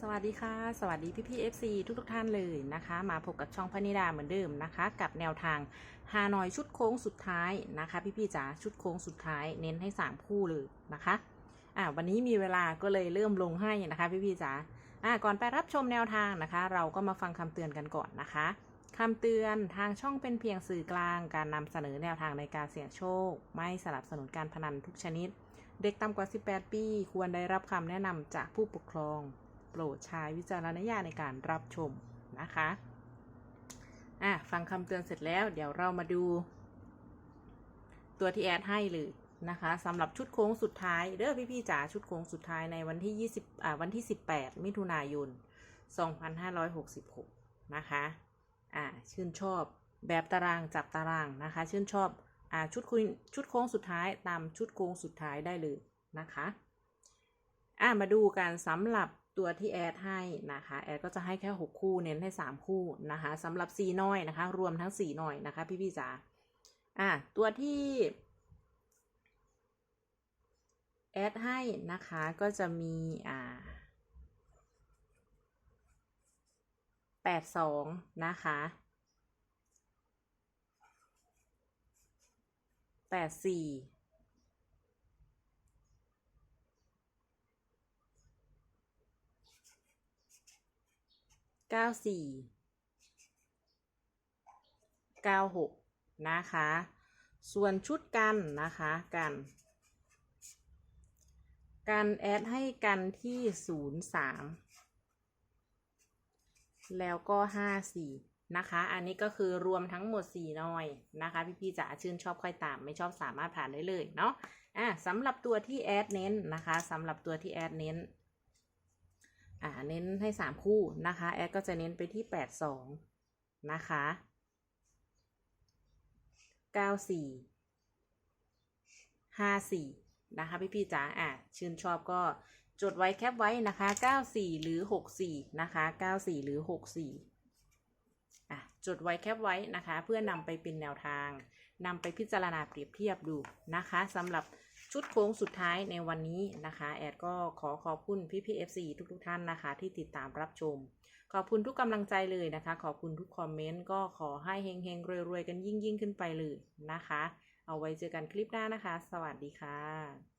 สวัสดีค่ะ สวัสดีพี่พี่เอฟซีทุกทุกท่านเลยนะคะ มาพบกับช่องพนิดาเหมือนเดิมนะคะ กับแนวทางฮานอยชุดโค้งสุดท้ายนะคะ พี่พี่จ๋าชุดโค้งสุดท้ายเน้นให้ 3 คู่เลยนะคะอ่าวันนี้มีเวลาก็เลยเริ่มลงให้นะคะพี่พี่จ๋าอ่าก่อนไปรับชมแนวทางนะคะ เราก็มาฟังคำเตือนกันก่อนนะคะคำเตือนทางช่องเป็นเพียงสื่อกลางการนำเสนอแนวทางในการเสี่ยงโชค ไม่สนับสนุนการพนันทุกชนิด เด็กต่ำกว่า 18 ปี ควรได้รับคำแนะนำจากผู้ปกครอง ปรดใช้วิจารณญาณในการรับชมนะคะอะฟังคำเตือนเสร็จแล้วเดี๋ยวเรามาดู ตัวที่แอดให้เลยนะคะสำหรับชุดโค้งสุดท้ายเด้อพี่ๆจ๋าชุดโค้งสุดท้ายในวันที่ 20อ่าวันที่ 18 มิถุนายน 2566 นะคะอ่าชื่นชอบแบบตารางจับตารางนะคะ ชื่นชอบอ่าชุดคุยชุดโค้งสุดท้ายตามชุดโค้งสุดท้ายได้เลยนะคะอะมาดูกันสำหรับ ตัวที่แอดให้นะคะแอดก็จะให้แค่ 6 คู่เน้นให้ 3 คู่นะคะสำหรับ 4 น้อยนะคะ รวมทั้ง4น้อยนะคะ พี่พี่จ๋าอะตัวที่แอดให้นะคะก็จะมีอ่าแปดสองนะคะแปดสี่ เก้าสี่เก้าหกนะคะ ส่วนชุดกันนะคะกัน กันแอดให้กันที่ศูนย์สามแล้วก็ห้าสี่นะคะ อันนี้ก็คือรวมทั้งหมดสี่หน่อยนะคะ พี่ๆจ๋าชื่นชอบค่อยตาม ไม่ชอบสามารถผ่านได้เลยเนาะ อะสำหรับตัวที่แอดเน้นนะคะสำหรับตัวที่แอดเน้น อ่าเน้นให้สามคู่นะคะ แอดก็จะเน้นไปที่แปดสองนะคะเก้าสี่ห้าสี่นะคะ พี่พี่ๆจ๋าอะชื่นชอบก็จดไว้แคปไว้นะคะเก้าสี่หรือหกสี่นะคะเก้าสี่หรือหกสี่อะ จดไว้แคปไว้นะคะ เพื่อนำไปเป็นแนวทางนำไปพิจารณาเปรียบเทียบดูนะคะสำหรับ ชุดโค้งสุดท้ายในวันนี้นะคะ แอดก็ขอขอบคุณพี่พีเอฟซีทุกๆท่านนะคะ ที่ติดตามรับชม ขอบคุณทุกกำลังใจเลยนะคะ ขอบคุณทุกคอมเมนต์ก็ขอให้เฮงๆรวยๆกันยิ่งๆ ขึ้นไปเลยนะคะ เอาไว้เจอกันคลิปหน้านะคะ สวัสดีค่ะ